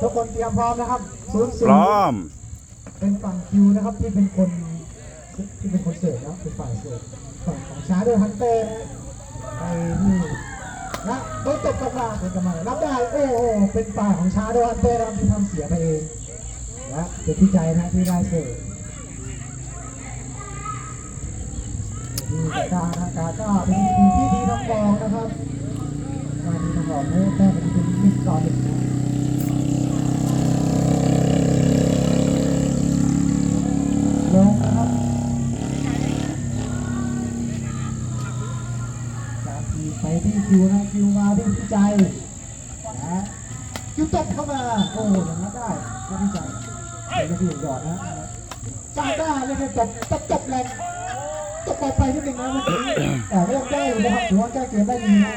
ทุกคนเตรียมพร้อมนะครับศูนย์พศูนร้อย์มเป็นฝั่งคิวนะครับที่เป็นคนที่เป็นคนเสิร์ฟนะเป็นฝ่ายเสิร์ฟฝั่งของชาร์โดฮันเตอร์นะไปที่นะโดนตบกลับมาเป็นกำลังรับได้โอ้โหเป็นฝ่ายของชาร์โดฮันเตอร์นะครับที่ทำเสียไปเองนะเป็นที่ใจนะที่ได้เสิร์ฟที่กานะกาก็เป็นทีมที่ดีน้องบองนะครับมาดีน้องบองเนี่ยแต้ม คิวนะคิวมาที่พิจัยนะคิวตบเข้ามา โอ้ยังรับได้ก็พิจัยเดี๋ยวจะพี่หยอดนะจ้าได้เลยครับตบตบตบแรงตบไปนิดนึงนะเมื่อกี้แต่ก็ยังได้อยู่นะครับถือว่าแก้เกมได้ดีนะ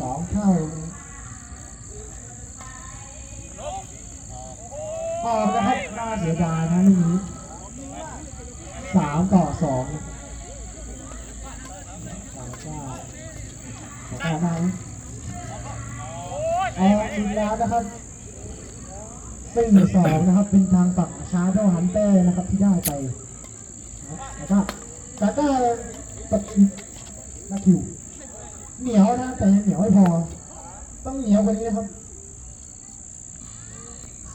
สองเท่าออกนะครับน่าเสียดายนะลูกนี้ เอาอีกแล้วนะครับสี่สองนะครับเป็นทางฝั่งชาร์โดฮันเตอร์นะครับที่ได้ไปนะแล้วก็กาก้าตัดนาคิว เหนียวนะแต่ยังเหนียวไม่พอ ต้องเหนียวกว่านี้นะครับ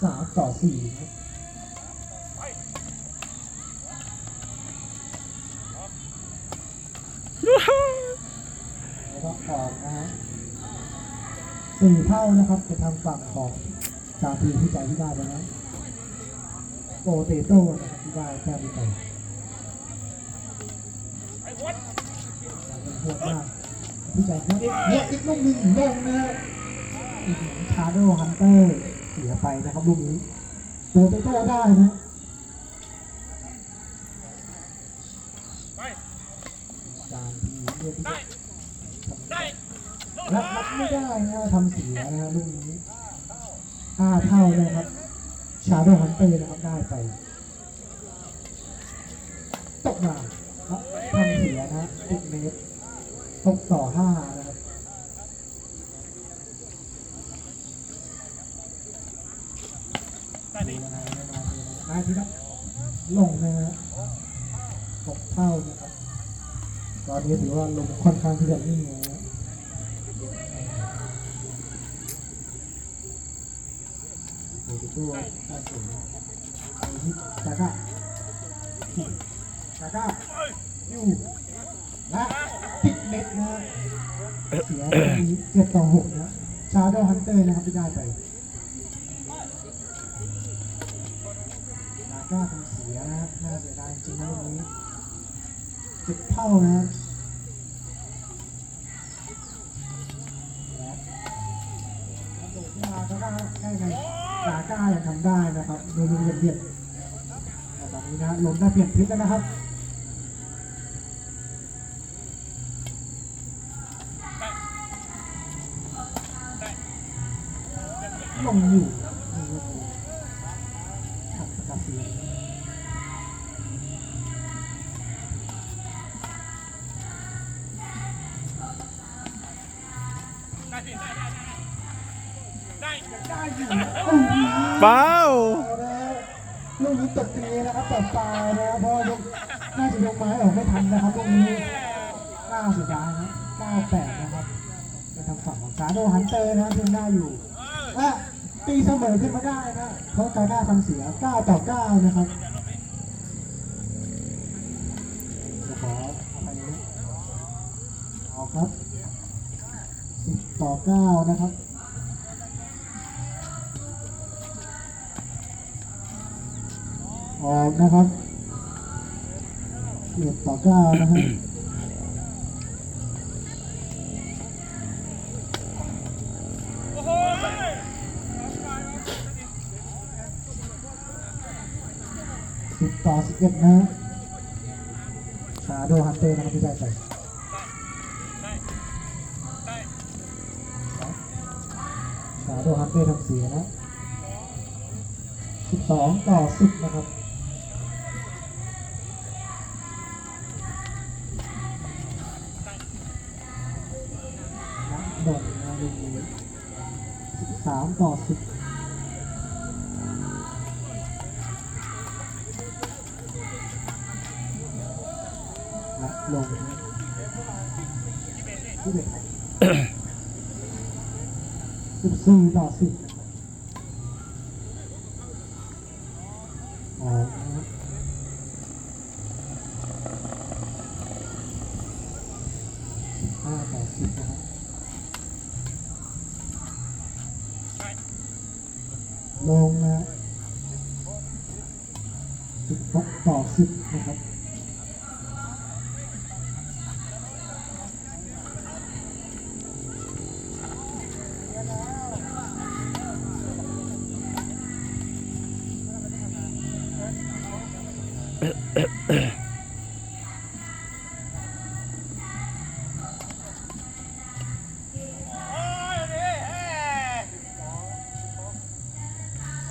สามต่อสี่นะ สี่เท่านะครับจะทางฝั่งของตามทีมที่ใจที่ได้ไปนะโปเตโต้นะครับที่ได้แต้มไปโหดมากพี่ใจโหดอีกโหดอีกลูกหนึ่งลงนะฮะชาร์โดฮันเตอร์เสียไปนะครับลูกนี้โปเตโต้ได้นะตามทีมเลือกที่จะ รับรับไม่ได้นะทำเสียนะฮะลูกนี้ห้าเท่านะครับ ชาโดฮันเตอร์นะครับได้ไปตกมาครับทำเสียนะติดเมตรตกต่อห้านะครับดูนะนายที่นับลงนะฮะตกเท่านะครับ ตอนนี้ถือว่าลงค่อนข้างที่จะนิ่งนะ และติดเม็ดนะเสียไปเจ็ดต่อหกนะชาโดฮันเตอร์นะครับที่ได้ไปกาก้าทำเสียนะน่าเสียดายจริงนะวันนี้เจ็ดเท่านะและโดดขึ้นมาก็ได้ได้ไง กาก้ายังทำได้นะครับโดยรวมเบียดแบบนนี้นะลมได้เปลี่ยนทิศแล้วนะครับลงอยู่ เป้าลูกนี้ตกตีนะครับตบตายนะครับเพราะว่ายกน่าจะยกไม้ออกไม่ทันนะครับลูกนี้น่าเสียดายนะ98นะครับเป็นทางฝั่งของซาโดฮันเตอร์นะยังได้อยู่และตีเสมอขึ้นมาได้นะเพราะกาก้าทำเสีย 9 ต่อ 9 นะครับจะขออภัยนะเอาครับ 10 ต่อ 9 นะครับ ออกนะครับเจ็ดต่อเก้านะครับสิบต่อสิบเอ็ดนะชาโดฮันเตอร์นะครับที่ได้ไปชาโดฮันเตอร์ทำเสียนะสิบสองต่อสิบนะครับ สามต่อสิบและลงที่เด็กสิบสี่ต่อสิบออกนะครับสิบห้าต่อสิบนะครับ ลงนะสิบหกต่อสิบนะครับ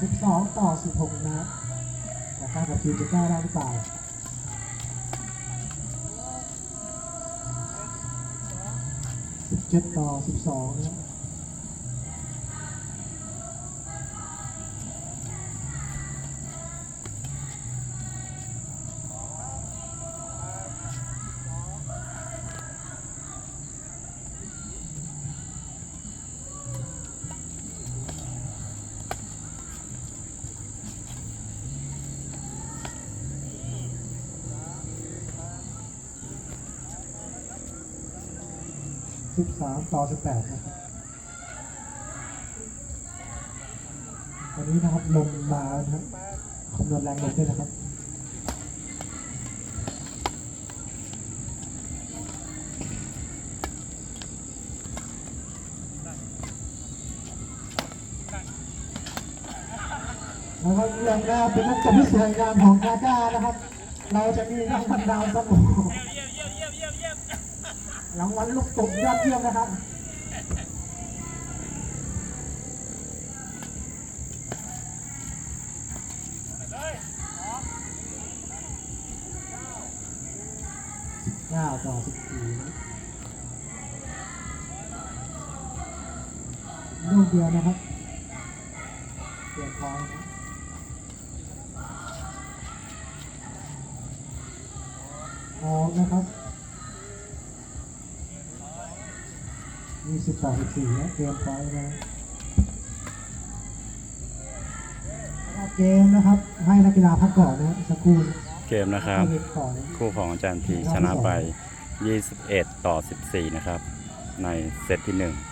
สิบสองต่อสิบหกนะแต่การกับทีมจะแก้ได้หรือเปล่าสิบเจ็ดต่อสิบสองนะ สิบสามต่อสิบแปดนะครับตอนนี้นะครับลงมานะครับคำนวณแรงลมด้วยนะครับแล้วก็เรื่องหน้าเป็นนักจับที่สวยงามของกาก้านะครับ เราจะมีรางวัลดาวสมอง รางวัลลูกตบยอดเยี่ยมนะครับเก้าต่อสิบสี่ลูกเดียวนะครับเปลี่ยนพอยนะออกนะครับ สิบต่อสิบสี่นะเตรียมพอยนะสำหรับเกมนะครับ ให้นักกีฬาพักก่อนนะสักครู่นะเกมนะครับให้เล่นก่อนนะคู่ของอาจารย์ทีชนะไป 21 ต่อ 14 นะครับ ในเซตที่ 1